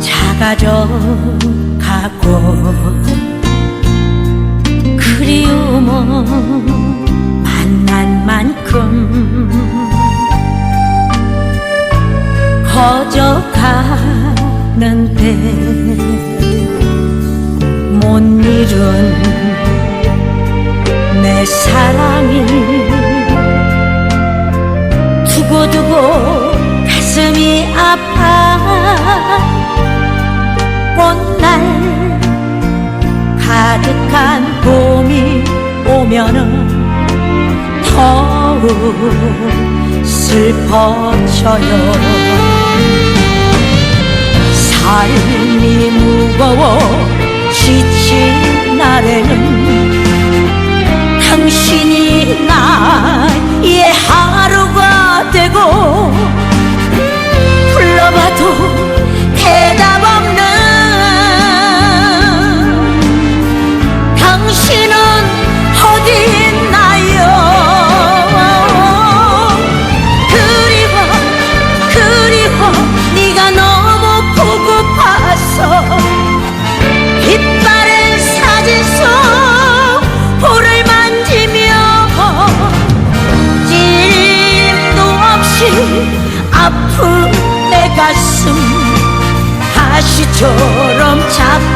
작아져 가고 그리움은 만난 만큼 커져가는데 못 잃은 내 사랑이 두고두고 가슴이 아파. 꽃날 가득한 봄이 오면은 더욱 슬퍼져요. 삶이 무거워 웃음 다시처럼 잡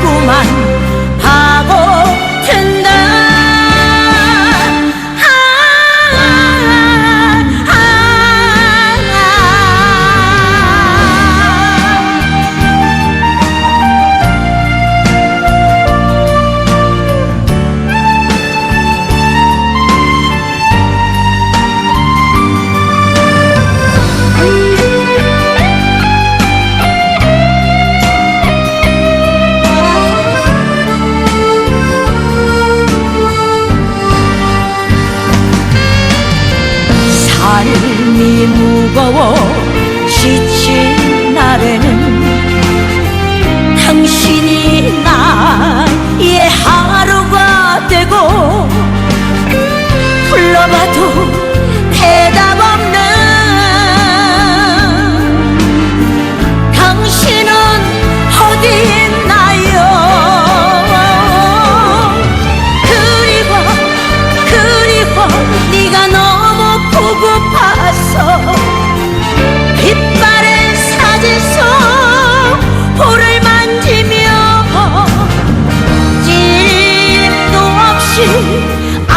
我。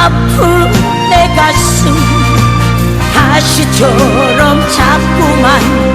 아픈 내 가슴 다시처럼 자꾸만